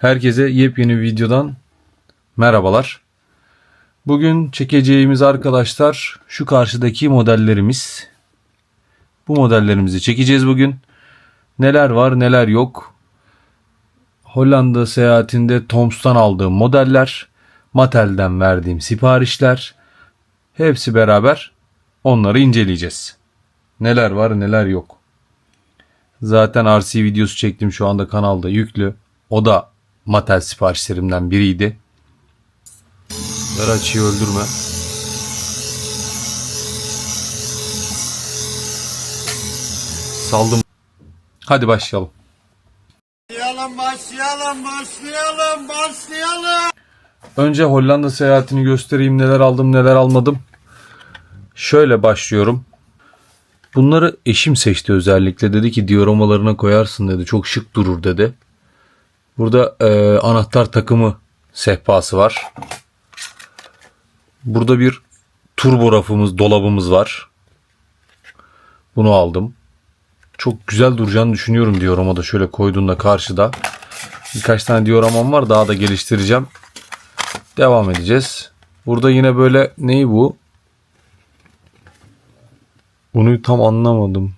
Herkese yepyeni videodan merhabalar. Bugün çekeceğimiz arkadaşlar şu karşıdaki modellerimiz. Bu modellerimizi çekeceğiz bugün. Neler var neler yok. Hollanda seyahatinde Toms'tan aldığım modeller, Mattel'den verdiğim siparişler. Hepsi beraber onları inceleyeceğiz. Neler var neler yok. Zaten RC videosu çektim şu anda kanalda yüklü. O da Mattel siparişlerimden biriydi. Ver açıyı öldürme. Saldım. Hadi başlayalım. Başlayalım, başlayalım, başlayalım, başlayalım. Önce Hollanda seyahatini göstereyim neler aldım neler almadım. Şöyle başlıyorum. Bunları eşim seçti özellikle. Dedi ki diorabalarına koyarsın dedi. Çok şık durur dedi. Burada e, anahtar takımı sehpası var. Burada bir turbo rafımız, dolabımız var. Bunu aldım. Çok güzel duracağını düşünüyorum dioramada şöyle koyduğunda karşıda. Birkaç tane dioramam var daha da geliştireceğim. Devam edeceğiz. Burada yine böyle neyi bu? Bunu tam anlamadım.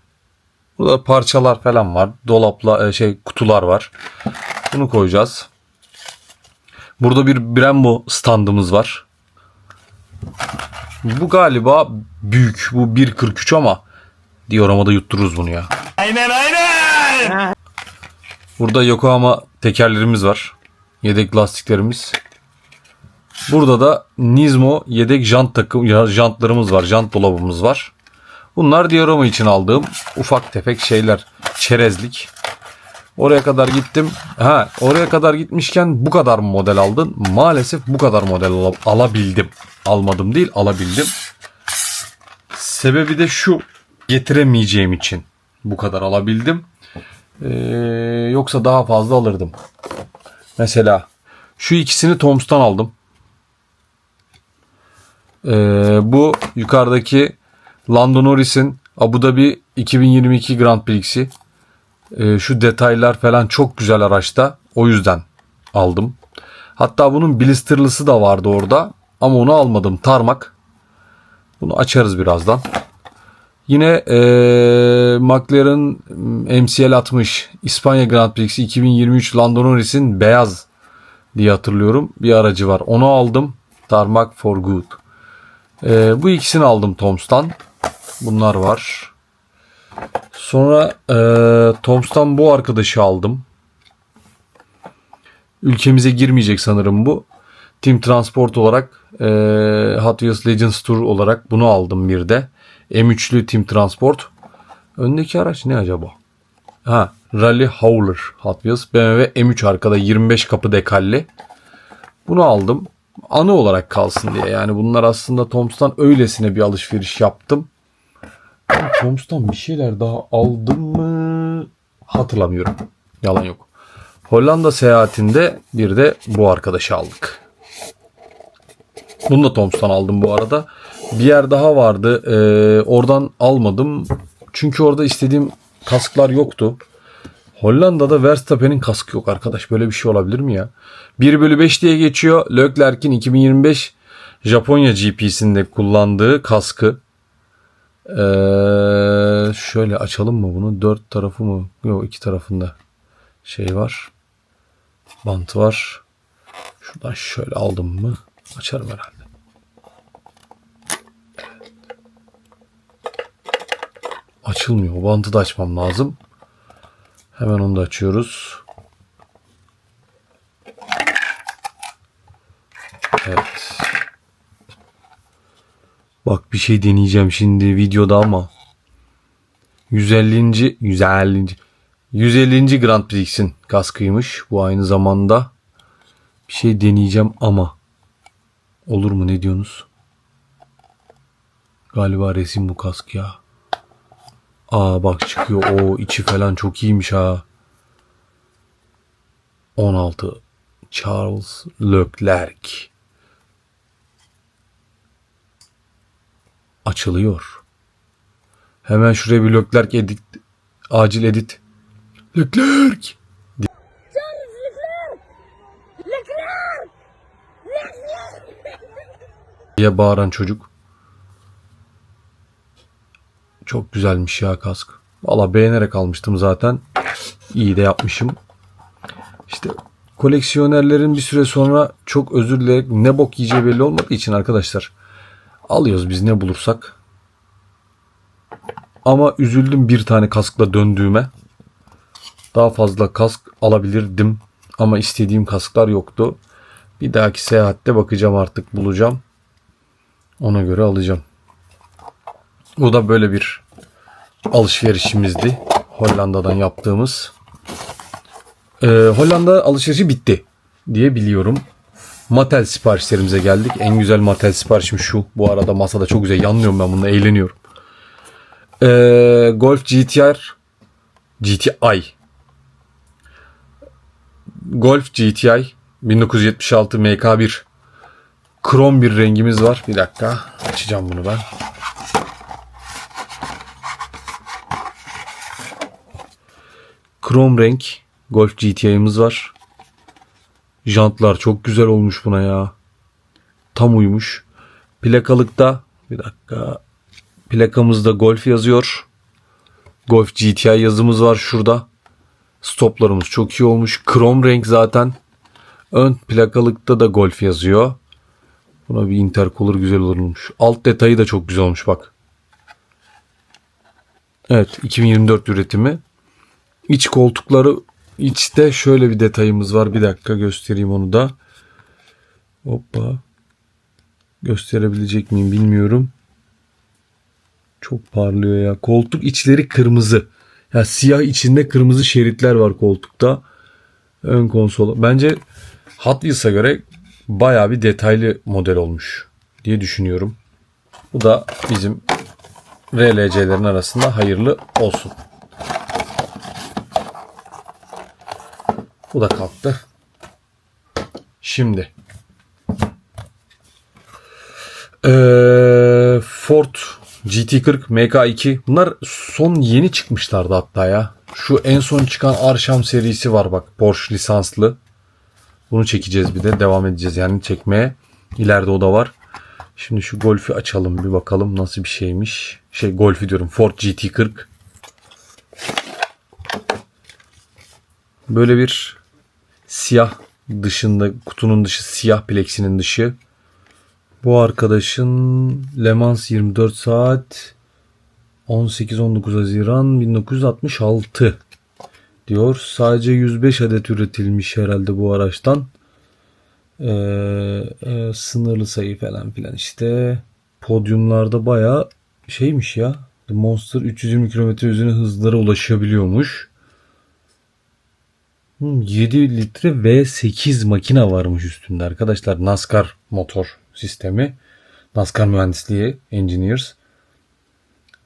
Burada parçalar falan var. Dolapla e, şey kutular var. Bunu koyacağız. Burada bir Brembo standımız var. Bu galiba büyük. Bu 1.43 ama dioramada yuttururuz bunu ya. Aynen aynen. Burada Yokohama tekerlerimiz var. Yedek lastiklerimiz. Burada da Nismo yedek jant takım ya jantlarımız var. Jant dolabımız var. Bunlar diorama için aldığım ufak tefek şeyler. Çerezlik. Oraya kadar gittim. Ha, oraya kadar gitmişken bu kadar mı model aldın? Maalesef bu kadar model al- alabildim. Almadım değil, alabildim. Sebebi de şu. Getiremeyeceğim için bu kadar alabildim. Ee, yoksa daha fazla alırdım. Mesela şu ikisini Toms'tan aldım. Ee, bu yukarıdaki Lando Norris'in Abu Dhabi 2022 Grand Prix'si. Ee, şu detaylar falan çok güzel araçta. O yüzden aldım. Hatta bunun blisterlısı da vardı orada. Ama onu almadım. Tarmak. Bunu açarız birazdan. Yine eee McLaren MCL 60 İspanya Grand Prix'si 2023 Lando Norris'in beyaz diye hatırlıyorum. Bir aracı var. Onu aldım. Tarmac for good. Eee, bu ikisini aldım Toms'tan. Bunlar var. Sonra eee Toms'tan bu arkadaşı aldım. Ülkemize girmeyecek sanırım bu. Team Transport olarak eee Hot Wheels Legends Tour olarak bunu aldım bir de. M3'lü Team Transport. Öndeki araç ne acaba? Ha, Rally Howler Hot Wheels. BMW M3 arkada 25 kapı dekalli. Bunu aldım. Anı olarak kalsın diye. Yani bunlar aslında Toms'tan öylesine bir alışveriş yaptım. Toms'tan bir şeyler daha aldım mı? Hatırlamıyorum. Yalan yok. Hollanda seyahatinde bir de bu arkadaşı aldık. Bunu da Toms'tan aldım bu arada. Bir yer daha vardı. Ee, oradan almadım. Çünkü orada istediğim kasklar yoktu. Hollanda'da Verstappen'in kaskı yok arkadaş. Böyle bir şey olabilir mi ya? 1 bölü 5 diye geçiyor. Leclerc'in 2025 Japonya GP'sinde kullandığı kaskı. Ee, şöyle açalım mı bunu? Dört tarafı mı? Yok iki tarafında şey var. Bant var. Şuradan şöyle aldım mı? Açarım herhalde. Açılmıyor. O bantı da açmam lazım. Hemen onu da açıyoruz. Evet. Bak bir şey deneyeceğim şimdi videoda ama 150. 150. 150. Grand Prix'in kaskıymış. Bu aynı zamanda bir şey deneyeceğim ama olur mu ne diyorsunuz? Galiba resim bu kask ya. Aa bak çıkıyor. O içi falan çok iyiymiş ha. 16 Charles Leclerc. açılıyor. Hemen şuraya bir Leclerc edit, acil edit. Leclerc! diye bağıran çocuk. Çok güzelmiş ya kask. Valla beğenerek almıştım zaten. İyi de yapmışım. İşte koleksiyonerlerin bir süre sonra çok özür dileyerek ne bok yiyeceği belli olmadığı için arkadaşlar alıyoruz biz ne bulursak. Ama üzüldüm bir tane kaskla döndüğüme. Daha fazla kask alabilirdim ama istediğim kasklar yoktu. Bir dahaki seyahatte bakacağım artık bulacağım. Ona göre alacağım. Bu da böyle bir alışverişimizdi. Hollanda'dan yaptığımız. Ee, Hollanda alışverişi bitti diye biliyorum. Mattel siparişlerimize geldik. En güzel Mattel siparişim şu. Bu arada masada çok güzel yanlıyorum ben bununla eğleniyorum. Ee, Golf GTR GTI Golf GTI 1976 MK1 krom bir rengimiz var. Bir dakika açacağım bunu ben. Krom renk Golf GTI'miz var. Jantlar çok güzel olmuş buna ya. Tam uymuş. Plakalıkta bir dakika. Plakamızda Golf yazıyor. Golf GTI yazımız var şurada. Stoplarımız çok iyi olmuş. Krom renk zaten. Ön plakalıkta da Golf yazıyor. Buna bir intercooler güzel olurmuş. Alt detayı da çok güzel olmuş bak. Evet 2024 üretimi. İç koltukları içte şöyle bir detayımız var. Bir dakika göstereyim onu da. Hoppa. Gösterebilecek miyim bilmiyorum. Çok parlıyor ya. Koltuk içleri kırmızı. Ya siyah içinde kırmızı şeritler var koltukta. Ön konsol. Bence Hot Wheels'a göre bayağı bir detaylı model olmuş diye düşünüyorum. Bu da bizim RLC'lerin arasında hayırlı olsun. Bu da kalktı. Şimdi ee, Ford GT40 MK2 bunlar son yeni çıkmışlardı hatta ya. Şu en son çıkan Arşam serisi var bak Porsche lisanslı. Bunu çekeceğiz bir de devam edeceğiz yani çekmeye. İleride o da var. Şimdi şu Golf'ü açalım bir bakalım nasıl bir şeymiş. Şey Golf'ü diyorum Ford GT40. Böyle bir siyah dışında kutunun dışı siyah pleksinin dışı. Bu arkadaşın Le Mans 24 saat 18-19 Haziran 1966 diyor. Sadece 105 adet üretilmiş herhalde bu araçtan. Ee, e, sınırlı sayı falan filan işte. Podyumlarda baya şeymiş ya. The Monster 320 km üzerine hızlara ulaşabiliyormuş. Hmm, 7 litre V8 makine varmış üstünde arkadaşlar. NASCAR motor sistemi. NASCAR mühendisliği, engineers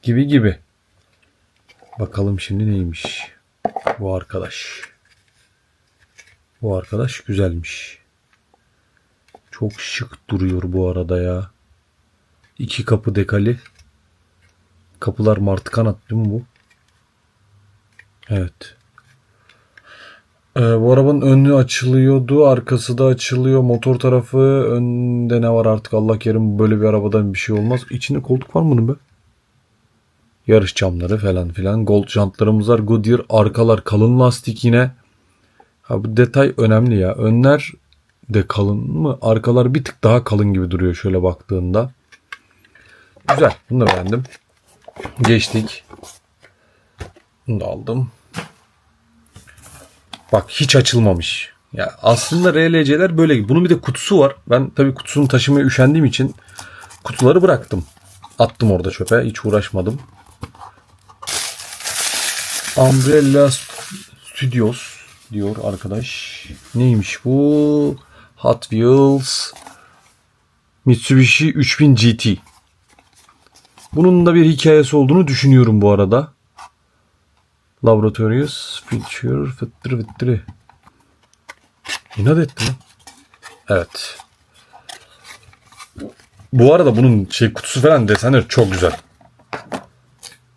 gibi gibi. Bakalım şimdi neymiş bu arkadaş. Bu arkadaş güzelmiş. Çok şık duruyor bu arada ya. İki kapı dekali. Kapılar martı kanat değil mi bu? Evet. Ee, bu arabanın önü açılıyordu. Arkası da açılıyor. Motor tarafı önde ne var artık Allah kerim böyle bir arabadan bir şey olmaz. İçinde koltuk var mı bunun be? Yarış camları falan filan. Gold jantlarımız var. Goodyear arkalar kalın lastik yine. Ha bu detay önemli ya. Önler de kalın mı? Arkalar bir tık daha kalın gibi duruyor şöyle baktığında. Güzel. Bunu da beğendim. Geçtik. Bunu da aldım. Bak hiç açılmamış. Ya aslında RLC'ler böyle. Bunun bir de kutusu var. Ben tabii kutusunu taşımaya üşendiğim için kutuları bıraktım. Attım orada çöpe. Hiç uğraşmadım. Umbrella Studios diyor arkadaş. Neymiş bu? Hot Wheels Mitsubishi 3000 GT. Bunun da bir hikayesi olduğunu düşünüyorum bu arada. Laboratorius Feature fıttırı fıttırı. İnat etti lan. Evet. Bu arada bunun şey kutusu falan desenleri çok güzel.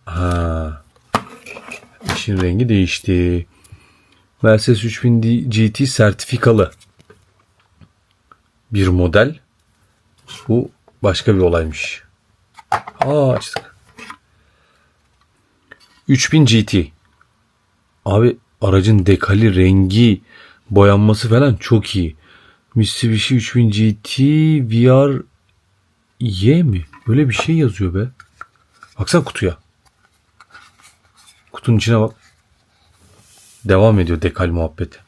Ha. İşin rengi değişti. Mercedes 3000 GT sertifikalı bir model. Bu başka bir olaymış. Aa açtık. 3000 GT. Abi aracın dekali, rengi, boyanması falan çok iyi. Mitsubishi 3000 GT VR Y mi? Böyle bir şey yazıyor be. Baksana kutuya. Kutunun içine bak. Devam ediyor dekal muhabbeti.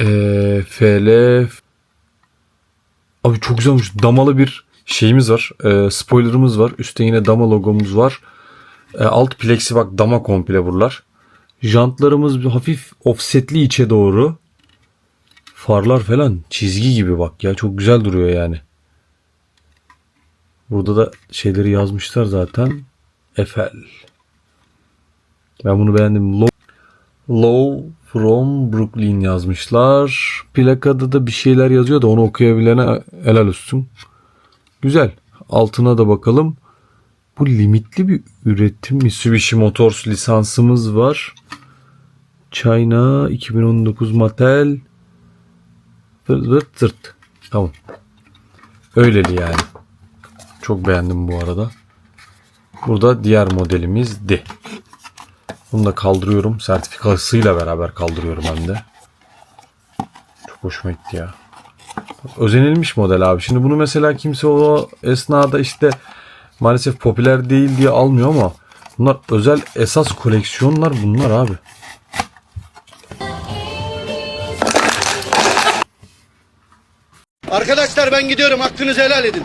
Ee, FL Abi çok güzel olmuş. Damalı bir şeyimiz var. Ee, spoilerımız var. Üstte yine dama logomuz var. Ee, alt plexi bak dama komple buralar. Jantlarımız bir hafif offsetli içe doğru. Farlar falan çizgi gibi bak ya. Çok güzel duruyor yani. Burada da şeyleri yazmışlar zaten. Eiffel. Ben bunu beğendim. Low, Low from Brooklyn yazmışlar. Plakada da bir şeyler yazıyor da onu okuyabilene helal olsun. Güzel. Altına da bakalım. Bu limitli bir üretim Mitsubishi Motors lisansımız var. China 2019 Mattel. Zırt zırt. Tamam. Öyleli yani. Çok beğendim bu arada. Burada diğer modelimizdi. Bunu da kaldırıyorum. Sertifikasıyla beraber kaldırıyorum hem de. Çok hoşuma gitti ya. Özenilmiş model abi. Şimdi bunu mesela kimse o esnada işte maalesef popüler değil diye almıyor ama bunlar özel esas koleksiyonlar bunlar abi. Arkadaşlar ben gidiyorum hakkınızı helal edin.